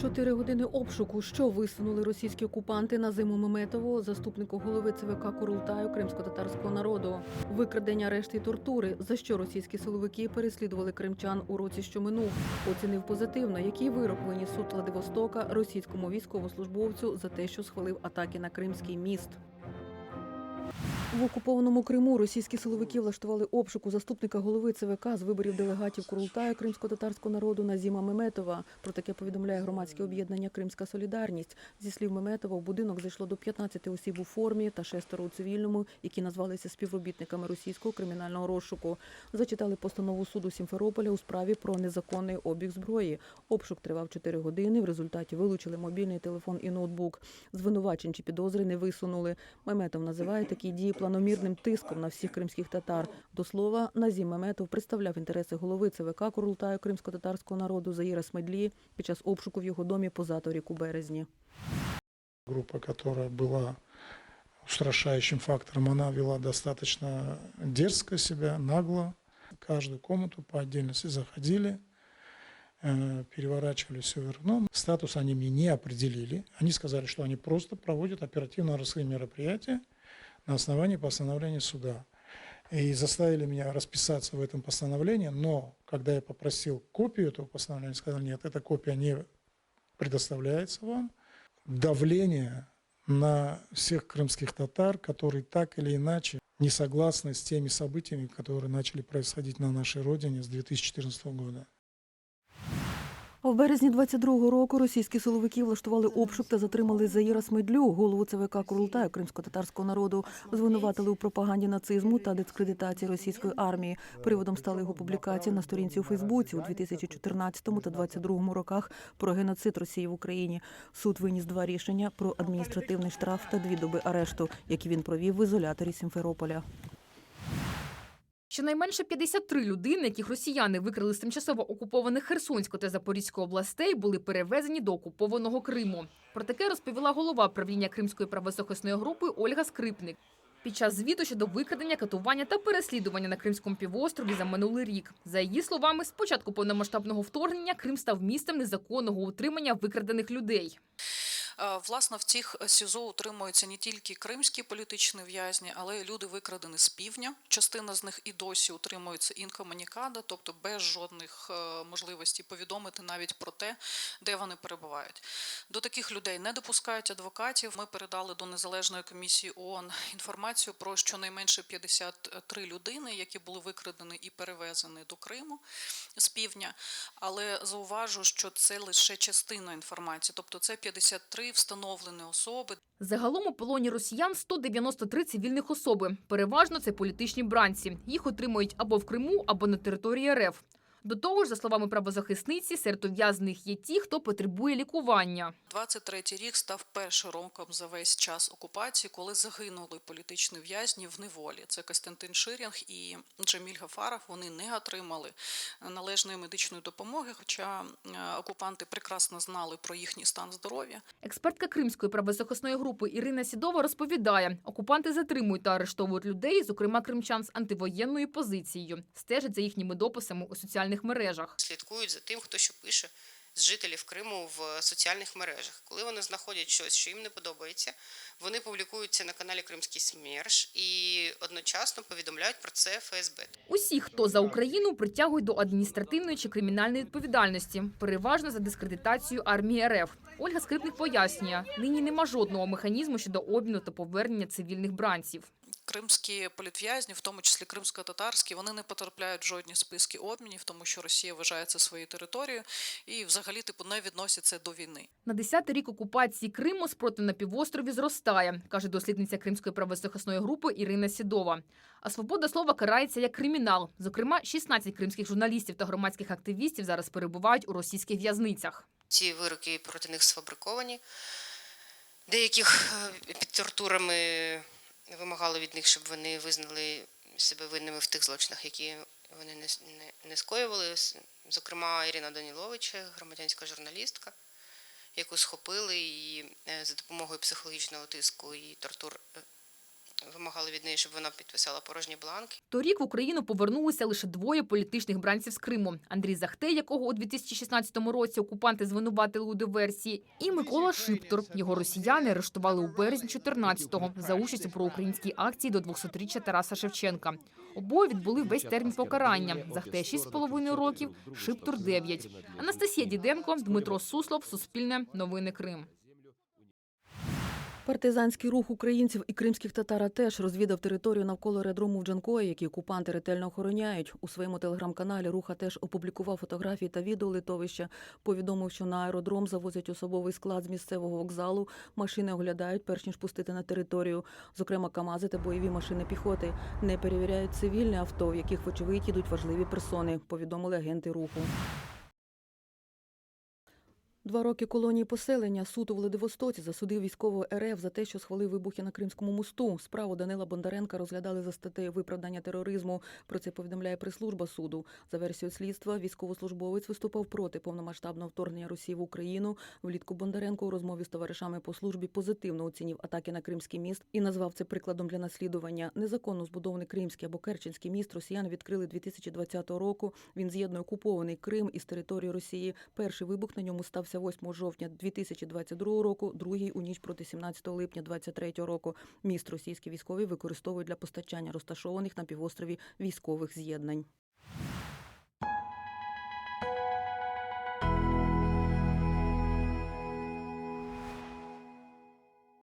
Чотири години обшуку, що висунули російські окупанти на зиму Меметову, заступнику голови ЦВК Курултаю кримсько-татарського народу, викрадення решти і тортури, за що російські силовики переслідували кримчан у році, що минув. Оцінив позитивно, який вирок виніс суд Владивостока російському військовослужбовцю за те, що схвалив атаки на Кримський міст. В окупованому Криму російські силовики влаштували обшук у заступника голови ЦВК з виборів делегатів Курултаю кримсько-татарського народу Назіма Меметова. Про таке повідомляє громадське об'єднання Кримська Солідарність. Зі слів Меметова, в будинок зайшло до 15 осіб у формі та шестеро у цивільному, які назвалися співробітниками російського кримінального розшуку. Зачитали постанову суду Сімферополя у справі про незаконний обіг зброї. Обшук тривав 4 години. В результаті вилучили мобільний телефон і ноутбук. Звинувачень чи підозри не висунули. Меметов називає такі дії планомірним тиском на всіх кримських татар. До слова, Назім Меметов представляв інтереси голови ЦВК Курултаю кримсько-татарського народу Заїра Смедлі під час обшуку в його домі позаторік у березні. группа, которая была устрашающим фактором, она вела достаточно дерзко себя, нагло. Каждую комнату по отдельности заходили, э, переворачивали все вверх дном. Статус они мне не определили. Они сказали, что они просто проводят оперативно-розыскные мероприятия На основании постановления суда. И заставили меня расписаться в этом постановлении, но когда я попросил копию этого постановления, сказали, нет, эта копия не предоставляется вам давление на всех крымских татар, которые так или иначе не согласны с теми событиями, которые начали происходить на нашей родине с 2014 года. В березні 22-го року російські силовики влаштували обшук та затримали Заїра Смедлю, голову ЦВК Курултаю кримсько-татарського народу. Звинуватили у пропаганді нацизму та дискредитації російської армії. Приводом стали його публікації на сторінці у Фейсбуці у 2014 та 2022 роках про геноцид Росії в Україні. Суд виніс два рішення про адміністративний штраф та дві доби арешту, які він провів в ізоляторі Сімферополя. Щонайменше 53 людини, яких росіяни викрили з тимчасово окупованих Херсонської та Запорізької областей, були перевезені до окупованого Криму. Про таке розповіла голова правління Кримської правозахисної групи Ольга Скрипник. Під час звіту щодо викрадення, катування та переслідування на Кримському півострові за минулий рік. За її словами, з початку повномасштабного вторгнення Крим став місцем незаконного утримання викрадених людей. Е, Власне, в цих СІЗО утримуються не тільки кримські політичні в'язні, але й люди викрадені з півдня. Частина з них і досі утримується інкомунікада, тобто без жодних е, можливостей повідомити навіть про те, де вони перебувають. До таких людей не допускають адвокатів. Ми передали до незалежної комісії ООН інформацію про щонайменше 53 людини, які були викрадені і перевезені до Криму з півдня. Але зауважу, що це лише частина інформації, тобто це 53 встановлені особи. Загалом у полоні росіян 193 цивільних особи. Переважно це політичні бранці. Їх отримують або в Криму, або на території РФ. До того ж, за словами правозахисниці, серед ув'язнених є ті, хто потребує лікування. 23-й рік став першим роком за весь час окупації, коли загинули політичні в'язні в неволі. Це Костянтин Ширінг і Джаміль Гафаров. Вони не отримали належної медичної допомоги, хоча е, окупанти прекрасно знали про їхній стан здоров'я. Експертка Кримської правозахисної групи Ірина Сідова розповідає, окупанти затримують та арештовують людей, зокрема кримчан з антивоєнною позицією, стежать за їхніми дописами у соціальних мережах. слідкують за тим, хто що пише з жителів Криму в соціальних мережах. Коли вони знаходять щось, що їм не подобається, вони публікуються на каналі Кримський СМЕРШ і одночасно повідомляють про це ФСБ. Усі, хто за Україну, притягують до адміністративної чи кримінальної відповідальності, переважно за дискредитацію армії РФ. Ольга Скрипник пояснює, нині нема жодного механізму щодо обміну та повернення цивільних бранців. Кримські політв'язні, в тому числі кримсько-татарські, вони не потрапляють в жодні списки обмінів, тому що Росія вважає це своєю територією і взагалі типу не відноситься до війни. На 10-й рік окупації Криму спротив на півострові зростає, каже дослідниця Кримської правозахисної групи Ірина Сідова. А свобода слова карається як кримінал. Зокрема, 16 кримських журналістів та громадських активістів зараз перебувають у російських в'язницях. Ці вироки проти них сфабриковані. Деяких е, під тортурами вимагали від них, щоб вони визнали себе винними в тих злочинах, які вони не, не, не скоювали. Зокрема, Ірина Данілович, громадянська журналістка, яку схопили і е, за допомогою психологічного тиску і тортур е, вимагали від неї, щоб вона підписала порожні бланки. Торік в Україну повернулися лише двоє політичних бранців з Криму: Андрій Захтей, якого у 2016 році окупанти звинуватили у диверсії, і Микола Шиптор. Його росіяни арештували у березні 14-го за участь у проукраїнській акції до 200-річчя Тараса Шевченка. Обоє відбули весь термін покарання. Захтей 6,5 років, Шиптор 9. Анастасія Діденко, Дмитро Суслов, Суспільне, Новини Крим. Партизанський рух українців і кримських татар теж розвідав територію навколо аеродрому в Джанкої, які окупанти ретельно охороняють. У своєму телеграм-каналі Руха теж опублікував фотографії та відео литовища. Повідомив, що на аеродром завозять особовий склад з місцевого вокзалу. Машини оглядають, перш ніж пустити на територію. Зокрема, КАМАЗи та бойові машини піхоти. Не перевіряють цивільне авто, в яких, вочевидь, їдуть важливі персони. Повідомили агенти руху. Два роки колонії поселення суд у Владивостоці засудив військового РФ за те, що схвалив вибухи на Кримському мосту. Справу Данила Бондаренка розглядали за статтею виправдання тероризму. Про це повідомляє прес-служба суду. За версією слідства, військовослужбовець виступав проти повномасштабного вторгнення Росії в Україну. Влітку Бондаренко у розмові з товаришами по службі позитивно оцінив атаки на Кримський міст і назвав це прикладом для наслідування. Незаконно збудований Кримський або Керченський міст росіяни відкрили 2020 року. Він з'єднує окупований Крим із територією Росії. Перший вибух на ньому стався 8 жовтня 2022 року, другий у ніч проти 17 липня 2023 року. Міст російські військові використовують для постачання розташованих на півострові військових з'єднань.